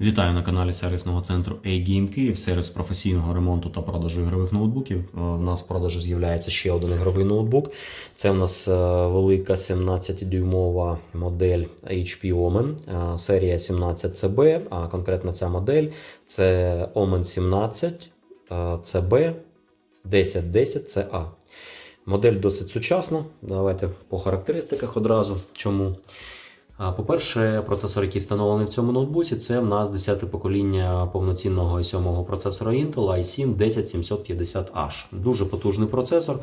Вітаю на каналі сервісного центру A-Game Київ, сервіс професійного ремонту та продажу ігрових ноутбуків. Е, У нас в продажу з'являється ще один ігровий ноутбук. Це у нас е, велика 17-дюймова модель HP Omen, е, серія 17CB, а конкретно ця модель це Omen 17 е, CB 1010CA. Модель досить сучасна. Давайте по характеристиках одразу. Чому? По-перше, процесор, який встановлений в цьому ноутбуці, це в нас 10-те покоління повноцінного i7 процесора Intel i7 10750H. Дуже потужний процесор.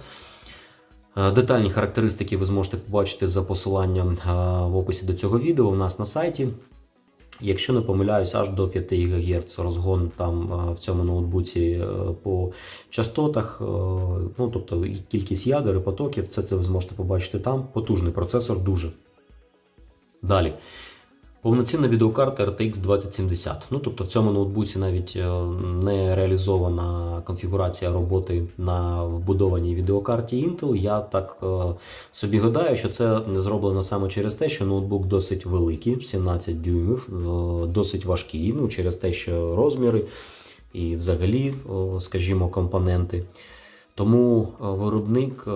Детальні характеристики ви зможете побачити за посиланням в описі до цього відео у нас на сайті. Якщо не помиляюсь, аж до 5 ГГц розгон там в цьому ноутбуці е, по частотах, е, ну тобто кількість ядер і потоків, це, це ви зможете побачити там. Потужний процесор дуже. Далі. Повноцінна відеокарта RTX 2070. Ну, тобто в цьому ноутбуці навіть е, не реалізована конфігурація роботи на вбудованій відеокарті Intel. Я так е, собі гадаю, що це не зроблено саме через те, що ноутбук досить великий, 17 дюймів, е, досить важкий, ну, через те, що розміри і взагалі, скажімо, компоненти. Тому е, виробник е,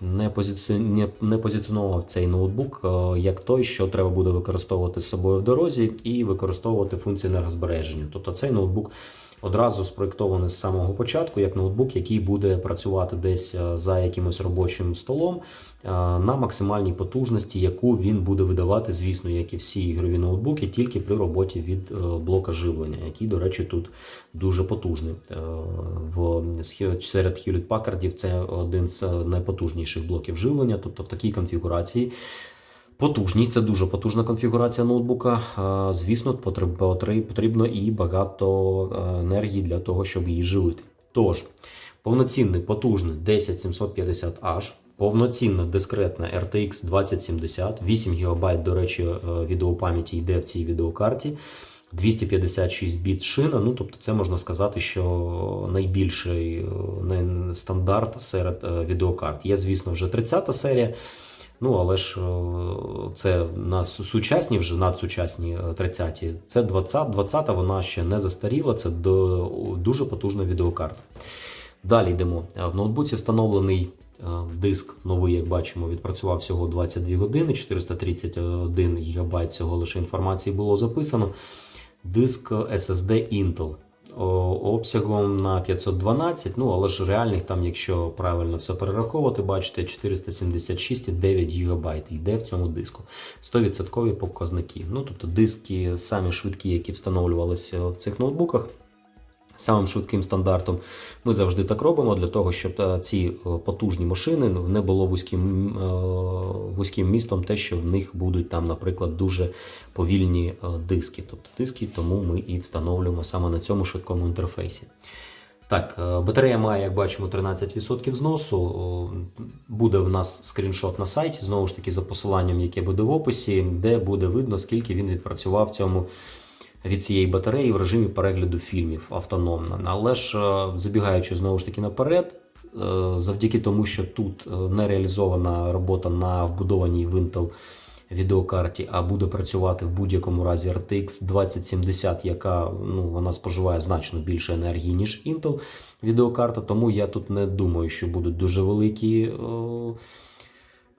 не, позиці... не, не позиціонував цей ноутбук е, як той, що треба буде використовувати з собою в дорозі і використовувати функції енергозбереження. Тобто цей ноутбук одразу спроєктований з самого початку як ноутбук, який буде працювати десь е, за якимось робочим столом е, на максимальній потужності, яку він буде видавати, звісно, як і всі ігрові ноутбуки, тільки при роботі від е, блока живлення, який, до речі, тут дуже потужний. В серед Hewlett Packard це один з найпотужніших блоків живлення, тобто в такій конфігурації. Потужній, це дуже потужна конфігурація ноутбука. Звісно, потрібно і багато е, енергії для того, щоб її живити. Тож, повноцінний потужний 10750H, повноцінна дискретна RTX 2070, 8 ГБ, до речі, е, відеопам'яті йде в цій відеокарті. 256 біт шина, ну тобто це можна сказати, що найбільший е, стандарт серед відеокарт. Є, звісно, вже 30-та серія. Ну, але ж е, це на су- сучасні, вже надсучасні е, 30 Це 20, 20 вона ще не застаріла, це до, дуже потужна відеокарта. Далі йдемо. Е, В ноутбуці встановлений е, диск новий, як бачимо, відпрацював всього 22 години, 431 ГБ цього лише інформації було записано. Диск SSD Intel обсягом на 512, ну але ж реальних там, якщо правильно все перераховувати, бачите, 476,9 ГБ йде в цьому диску. 100% показники. Ну, тобто диски самі швидкі, які встановлювалися в цих ноутбуках. Самим швидким стандартом ми завжди так робимо для того, щоб е, ці е, потужні машини не було вузьким, е, вузьким містом, те, що в них будуть там, наприклад, дуже повільні диски. Тобто диски, тому ми і встановлюємо саме на цьому швидкому інтерфейсі. Так, батарея має, як бачимо, 13% зносу. Буде в нас скріншот на сайті, знову ж таки, за посиланням, яке буде в описі, де буде видно, скільки він відпрацював в цьому від цієї батареї в режимі перегляду фільмів автономно. Але ж е, забігаючи знову ж таки наперед, е, завдяки тому, що тут е, не реалізована робота на вбудованій в Intel відеокарті, а буде працювати в будь-якому разі RTX 2070, яка ну, вона споживає значно більше енергії, ніж Intel відеокарта. Тому я тут не думаю, що будуть дуже великі. е,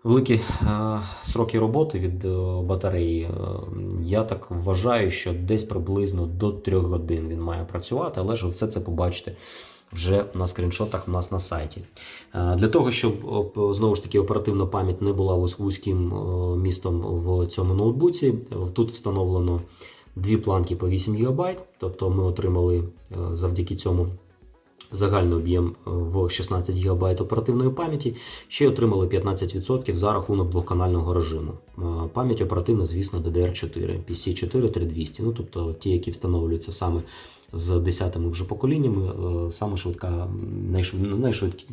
Великі е, сроки роботи від е, батареї. Е, я так вважаю, що десь приблизно до 3 годин він має працювати, але ж ви все це побачите вже на скріншотах в нас на сайті. Для того, щоб знову ж таки оперативна пам'ять не була вуз- вузьким містом в цьому ноутбуці, тут встановлено дві планки по 8 ГБ, тобто ми отримали завдяки цьому загальний об'єм е, в 16 ГБ оперативної пам'яті, ще й отримали 15% за рахунок двохканального режиму. Е, Пам'ять оперативна, звісно, DDR4, PC4 3200, ну тобто ті, які встановлюються саме з 10 вже поколіннями, е, саме швидка, найшвид, найшвид,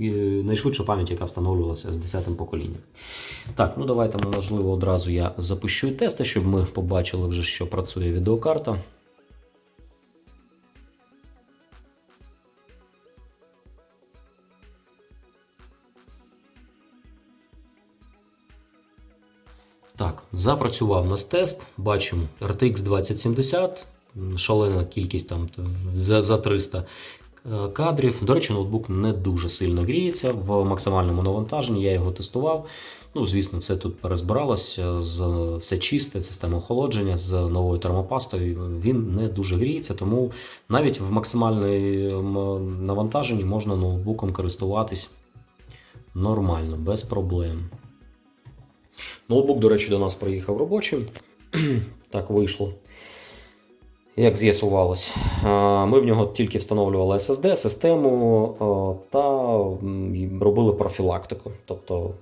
найшвидша пам'ять, яка встановлювалася з 10 поколінням. Так, ну давайте, можливо, одразу я запущу тести, щоб ми побачили вже, що працює відеокарта. Так, запрацював нас тест. Бачимо RTX 2070, шалена кількість там за, за 300 е, кадрів. До речі, ноутбук не дуже сильно гріється в максимальному навантаженні. Я його тестував. Ну, звісно, все тут перезбиралося, все чисте, система охолодження з новою термопастою. Він не дуже гріється, тому навіть в максимальному навантаженні можна ноутбуком користуватись нормально, без проблем. Ноутбук, до речі, до нас приїхав робочим. так вийшло. Як з'ясувалось, ми в нього тільки встановлювали SSD, систему та робили профілактику. Тобто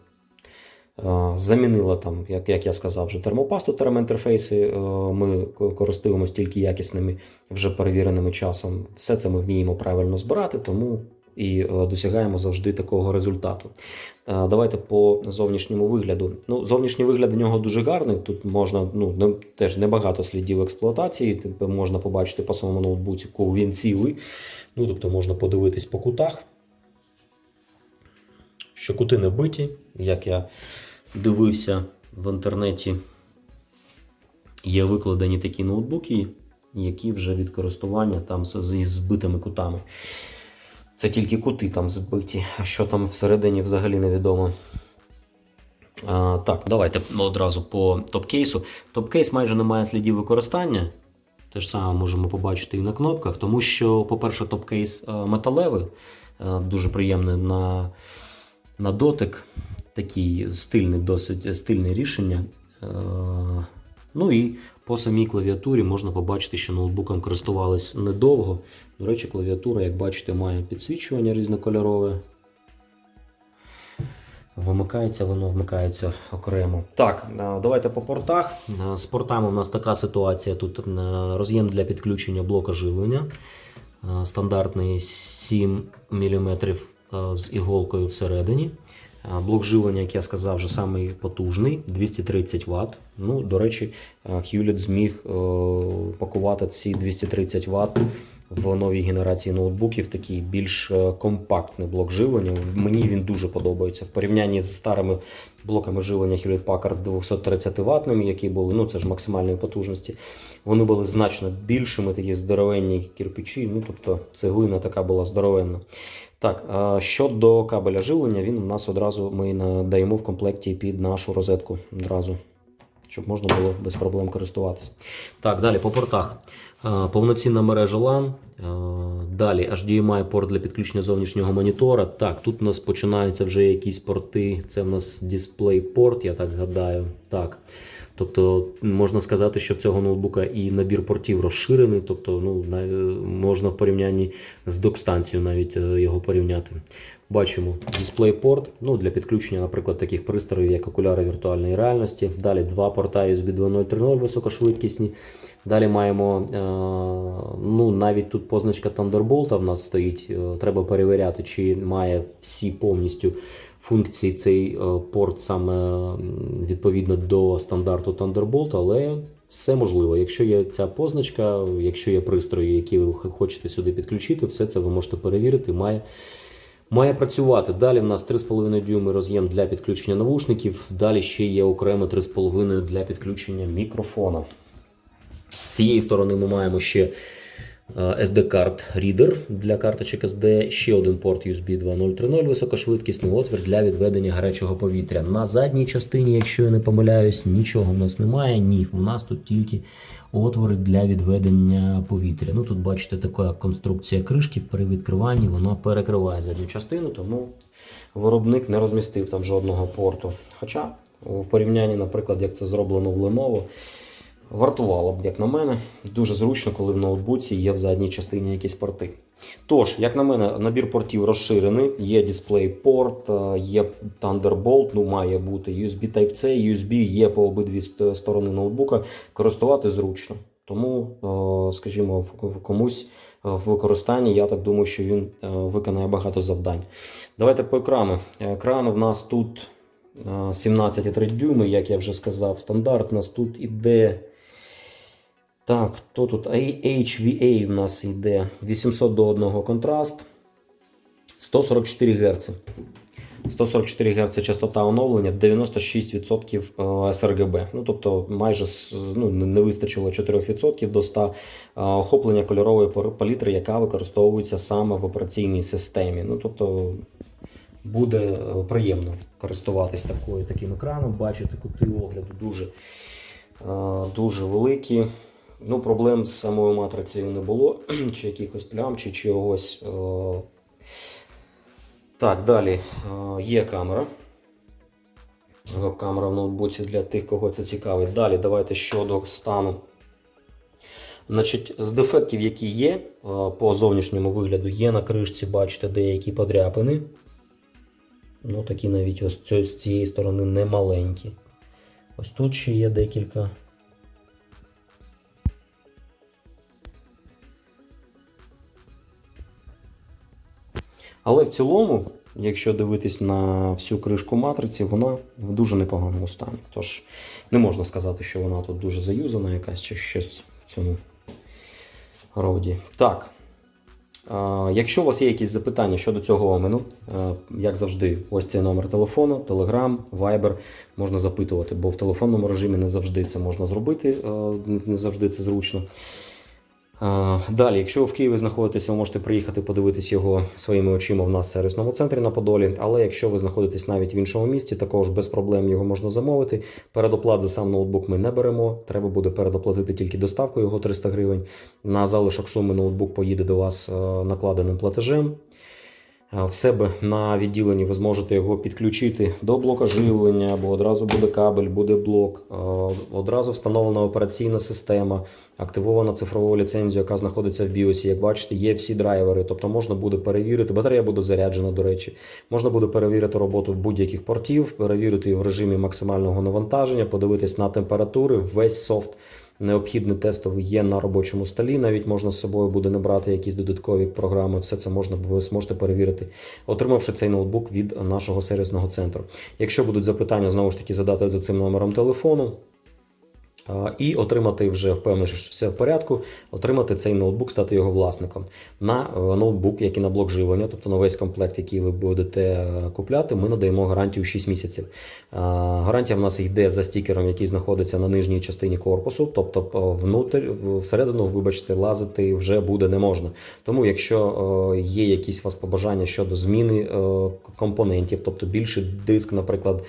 а, замінила там, як, я сказав, вже термопасту термоінтерфейси. Ми ко- користуємося тільки якісними, вже перевіреними часом. Все це ми вміємо правильно збирати, тому і е, досягаємо завжди такого результату. Е, Давайте по зовнішньому вигляду. Ну, зовнішній вигляд у нього дуже гарний. Тут можна ну теж небагато слідів експлуатації. Тобто можна побачити по самому ноутбуці, коли він цілий. Ну, тобто можна подивитись по кутах, що кути не биті, як я дивився в інтернеті. Є викладені такі ноутбуки, які вже від користування там з- збитими кутами. Це тільки кути там збиті, а що там всередині взагалі невідомо. А, так, давайте одразу по топ-кейсу. Топ-кейс майже не має слідів використання. Те ж саме можемо побачити і на кнопках, тому що, по-перше, топ-кейс е, металевий, е, дуже приємний на, на дотик. Такий стильний, досить стильне рішення. Ну і по самій клавіатурі можна побачити, що ноутбуком користувались недовго. До речі, клавіатура, як бачите, має підсвічування різнокольорове. Вимикається, воно вмикається окремо. Так, е, давайте по портах. Е, З портами у нас така ситуація. Тут е, роз'єм для підключення блока живлення. Стандартний 7 мм з іголкою всередині. Блок живлення, як я сказав, вже самий потужний 230 Вт. Ну, до речі, Hewlett зміг е, пакувати ці 230 Вт в новій генерації ноутбуків такий більш е, компактний блок живлення. Мені він дуже подобається в порівнянні з старими блоками живлення Hewlett Packard 230 ватними, які були, ну це ж максимальної потужності. Вони були значно більшими, такі здоровенні кирпичі. Ну тобто цеглина така була здоровенна. Так, а щодо кабеля живлення, він у нас одразу ми надаємо в комплекті під нашу розетку одразу, щоб можна було без проблем користуватися. Так, далі по портах. Е, Повноцінна мережа LAN. Е, Далі HDMI порт для підключення зовнішнього монітора. Так, тут у нас починаються вже якісь порти. Це в нас дисплей порт, я так гадаю. Так. Тобто можна сказати, що в цього ноутбука і набір портів розширений, тобто ну, можна в порівнянні з док-станцією навіть е, його порівняти. Бачимо DisplayPort ну, для підключення, наприклад, таких пристроїв, як окуляри віртуальної реальності. Далі два порта USB 2.0.3.0 високошвидкісні. Далі маємо е, ну, навіть тут позначка Thunderbolt в нас стоїть. Е, Треба перевіряти, чи має всі повністю функції цей е, порт саме відповідно до стандарту Thunderbolt, але все можливо. Якщо є ця позначка, якщо є пристрої, які ви хочете сюди підключити, все це ви можете перевірити. Має Має працювати. Далі в нас 3,5 дюйми роз'єм для підключення навушників. Далі ще є окремо 3,5 для підключення мікрофона. З цієї сторони ми маємо ще SD-карт Reader для карточок SD, ще один порт USB 2.0.3.0 високошвидкісний отвір для відведення гарячого повітря. На задній частині, якщо я не помиляюсь, нічого в нас немає. Ні, у нас тут тільки отвори для відведення повітря. Ну тут бачите, така конструкція кришки при відкриванні вона перекриває задню частину, тому виробник не розмістив там жодного порту. Хоча в порівнянні, наприклад, як це зроблено в Lenovo, Вартувало б, як на мене, дуже зручно, коли в ноутбуці є в задній частині якісь порти. Тож, як на мене, набір портів розширений, є DisplayPort, е, є Thunderbolt, ну має бути USB Type-C, USB є по обидві сторони ноутбука, користувати зручно. Тому, е, скажімо, в- комусь е, в використанні, я так думаю, що він виконає багато завдань. Давайте по екрану. Екран в нас тут е, 17,3 дюйми, як я вже сказав, стандарт у нас тут іде. Так, хто тут? HVA в нас йде 800 до 1 контраст, 144 Гц. 144 Гц частота оновлення, 96% е, sRGB. Ну, тобто майже ну, не вистачило 4% до 100 е, охоплення кольорової палітри, яка використовується саме в операційній системі. Ну, тобто буде е, приємно користуватись такою, таким екраном, бачити кути огляду дуже, дуже великі. Ну, проблем з самою матрицею не було, чи якихось плям, чи чогось. е. Так, далі е, є камера. Веб-камера в ноутбуці для тих, кого це цікавить. Далі давайте щодо стану. Значить, з дефектів, які є е, по зовнішньому вигляду, є на кришці, бачите, деякі подряпини. Ну, такі навіть ось з цієї сторони не маленькі. Ось тут ще є декілька. Але в цілому, якщо дивитись на всю кришку матриці, вона в дуже непоганому стані. Тож не можна сказати, що вона тут дуже заюзана, якась чи щось в цьому роді. Так. Якщо у вас є якісь запитання щодо цього омену, е, як завжди, ось цей номер телефону, Telegram, Viber можна запитувати, бо в телефонному режимі не завжди це можна зробити, е, не завжди це зручно. Далі, якщо ви в Києві знаходитеся, ви можете приїхати подивитись його своїми очима в нас в сервісному центрі на Подолі. Але якщо ви знаходитесь навіть в іншому місті, також без проблем його можна замовити. Передоплат за сам ноутбук ми не беремо. Треба буде передоплатити тільки доставку його 300 гривень. На залишок суми ноутбук поїде до вас е, накладеним платежем. Е, В себе на відділенні ви зможете його підключити до блока живлення, бо одразу буде кабель, буде блок, е, одразу встановлена операційна система, активована цифрова ліцензія, яка знаходиться в BIOS. Як бачите, є всі драйвери, тобто можна буде перевірити. Батарея буде заряджена, до речі. Можна буде перевірити роботу будь-яких портів, перевірити в режимі максимального навантаження, подивитись на температури, весь софт. Необхідний тестовий є на робочому столі. Навіть можна з собою буде не брати якісь додаткові програми. Все це можна ви зможете перевірити, отримавши цей ноутбук від нашого сервісного центру. Якщо будуть запитання, знову ж таки задати за цим номером телефону. І отримати вже впевнений, що все в порядку, отримати цей ноутбук, стати його власником. На е, ноутбук, як і на блок живлення, тобто на весь комплект, який ви будете е, купляти, ми надаємо гарантію 6 місяців. Гарантія в нас йде за стікером, який знаходиться на нижній частині корпусу, тобто е, внутрь, в- всередину, вибачте, лазити вже буде не можна. Тому, якщо є якісь у вас побажання щодо зміни компонентів, тобто більший диск, наприклад.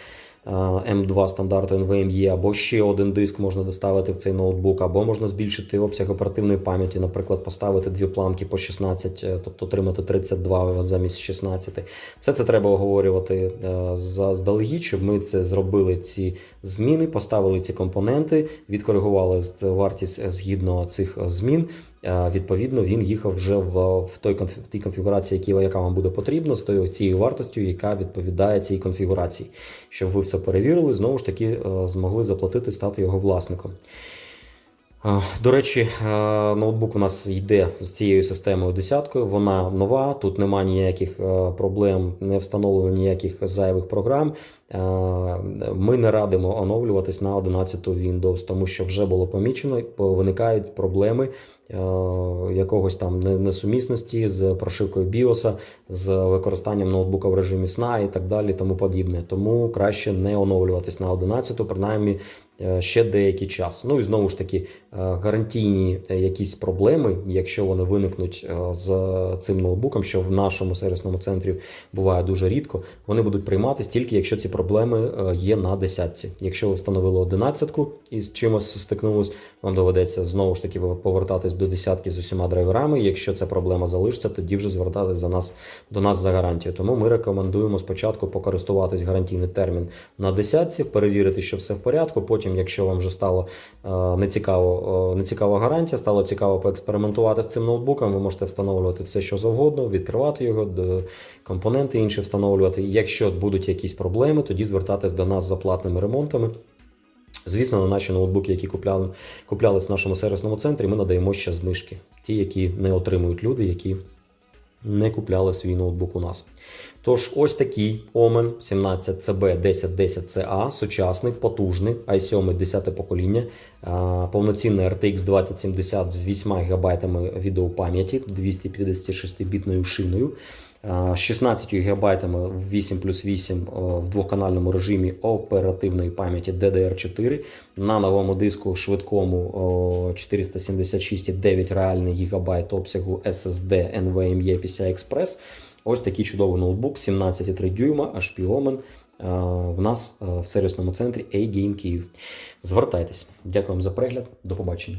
Е, M2 стандарту NVMe, або ще один диск можна доставити в цей ноутбук, або можна збільшити обсяг оперативної пам'яті, наприклад, поставити дві планки по 16, е, тобто отримати 32 замість 16. Все це треба оговорювати е, заздалегідь, щоб ми це зробили ці зміни, поставили ці компоненти, відкоригували вартість згідно цих змін. Е, Відповідно, він їхав вже в, в той в тій конфігурації, які- яка вам буде потрібна, з тою цією вартостю, яка відповідає цій конфігурації, щоб ви все перевірили, знову ж таки е, змогли заплатити, стати його власником. Е, До речі, ноутбук у нас йде з цією системою десяткою. Вона нова, тут немає ніяких проблем, не встановлено ніяких зайвих програм. Ми не радимо оновлюватись на 11 Windows, тому що вже було помічено, виникають проблеми якогось там не- несумісності з прошивкою BIOS, з використанням ноутбука в режимі сна і так далі, тому подібне. Тому краще не оновлюватись на 11, принаймні е, ще деякий час. Ну і знову ж таки, е, гарантійні е, якісь проблеми, якщо вони виникнуть е, з цим ноутбуком, що в нашому сервісному центрі буває дуже рідко, вони будуть прийматись тільки якщо ці проблеми е, є на десятці. Якщо ви встановили одинадцятку і з чимось стикнулись, вам доведеться знову ж таки повертатись до десятки з усіма драйверами. Якщо ця проблема залишиться, тоді вже звертатись за нас до нас за гарантію. Тому ми рекомендуємо спочатку покористуватись гарантійний термін на десятці, перевірити, що все в порядку. Потім, якщо вам вже стало е, нецікаво, е, нецікава гарантія, стало цікаво поекспериментувати з цим ноутбуком, ви можете встановлювати все, що завгодно, відкривати його, компоненти інші встановлювати. Якщо будуть якісь проблеми, тоді звертатись до нас за платними ремонтами. Звісно, на наші ноутбуки, які купляли, куплялись в нашому сервісному центрі, ми надаємо ще знижки. Ті, які не отримують люди, які не купляли свій ноутбук у нас. Тож, ось такий Omen 17CB 1010CA, сучасний, потужний, i7 10 покоління, повноцінний RTX 2070 з 8 ГБ відеопам'яті, 256-бітною шиною. Е, з 16 ГБ 8 плюс 8 е, в двохканальному режимі оперативної пам'яті DDR4 на новому диску швидкому о, 476,9 реальний гігабайт обсягу SSD NVMe PCI Express. Ось такий чудовий ноутбук 17,3 дюйма HP Omen е, в нас е, в сервісному центрі A-Game Київ. Звертайтесь. Дякую вам за перегляд. До побачення.